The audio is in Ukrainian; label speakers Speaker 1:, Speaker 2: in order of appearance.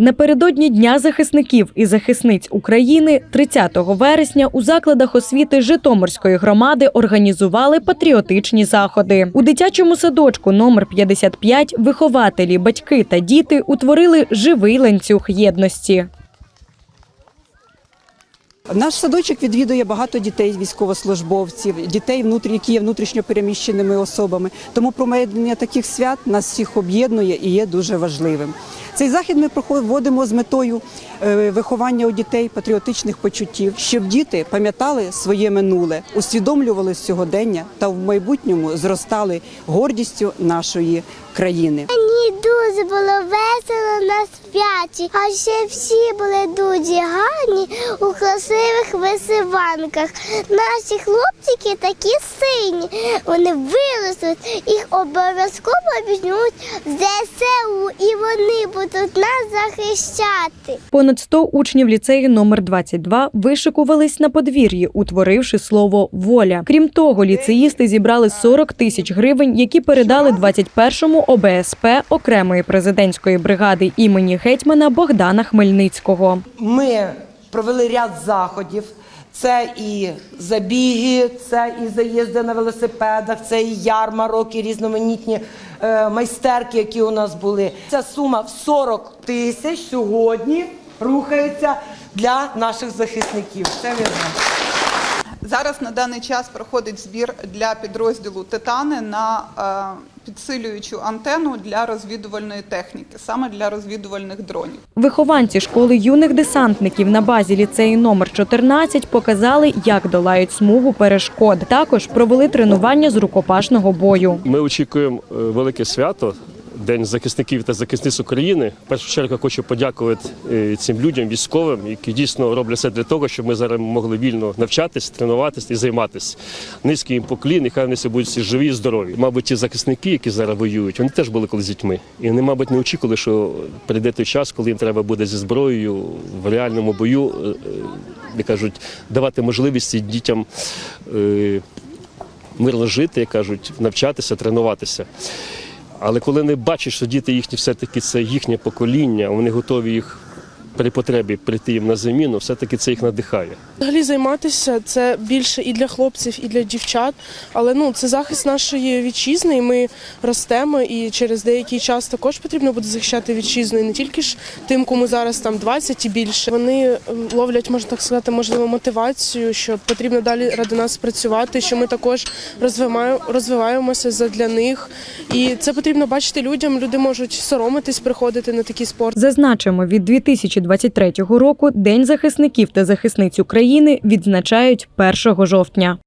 Speaker 1: Напередодні Дня захисників і захисниць України 30 вересня у закладах освіти Житомирської громади організували патріотичні заходи. У дитячому садочку номер 55 вихователі, батьки та діти утворили живий ланцюг єдності.
Speaker 2: Наш садочок відвідує багато дітей військовослужбовців, дітей, які є внутрішньо переміщеними особами. Тому проведення таких свят нас всіх об'єднує і є дуже важливим. Цей захід ми проводимо з метою е, виховання у дітей патріотичних почуттів, щоб діти пам'ятали своє минуле, усвідомлювали сьогодення та в майбутньому зростали гордістю нашої країни.
Speaker 3: Мені дуже було весело на святі, а ще всі були дуже у красивих висиванках. Наші хлопчики такі сині. Вони виростуть, їх обов'язково візьмуть в ЗСУ і вони будуть нас захищати.
Speaker 1: Понад 100 учнів ліцею номер 22 вишикувались на подвір'ї, утворивши слово воля. Крім того, ліцеїсти зібрали 40 тисяч гривень, які передали 21-му ОБСП окремої президентської бригади імені гетьмана Богдана Хмельницького.
Speaker 4: Ми провели ряд заходів. Це і забіги, це і заїзди на велосипедах, це і ярмарок, і різноманітні е, майстерки, які у нас були. Ця сума в 40 тисяч сьогодні рухається для наших захисників. Це вірно.
Speaker 5: Зараз на даний час проходить збір для підрозділу Титани на е, підсилюючу антенну для розвідувальної техніки, саме для розвідувальних дронів.
Speaker 1: Вихованці школи юних десантників на базі ліцею номер 14 показали, як долають смугу перешкод. Також провели тренування з рукопашного бою.
Speaker 6: Ми очікуємо е, велике свято. День захисників та захисниць України. В першу чергу хочу подякувати е, цим людям, військовим, які дійсно роблять все для того, щоб ми зараз могли вільно навчатись, тренуватись і займатися. Низький їм поклін, і хай вони всі будуть всі живі і здорові. Мабуть, ті захисники, які зараз воюють, вони теж були колись дітьми. І вони, мабуть, не очікували, що прийде той час, коли їм треба буде зі зброєю в реальному бою, е, е, як кажуть, давати можливість дітям. мирно жити, як кажуть, навчатися, тренуватися. Але коли не бачиш, що діти їхні все-таки це їхнє покоління, вони готові їх при потребі прийти їм на заміну, все-таки це їх надихає.
Speaker 7: Взагалі займатися це більше і для хлопців, і для дівчат. Але ну це захист нашої вітчизни, і ми ростемо. І через деякий час також потрібно буде захищати вітчизну. І не тільки ж тим, кому зараз там 20 і більше. Вони ловлять, можна так сказати, можливо, мотивацію, що потрібно далі ради нас працювати, що ми також розвиваємося задля них. І це потрібно бачити людям. Люди можуть соромитись, приходити на такий спорт.
Speaker 1: Зазначимо, від 2023 року День захисників та захисниць України відзначають 1 жовтня.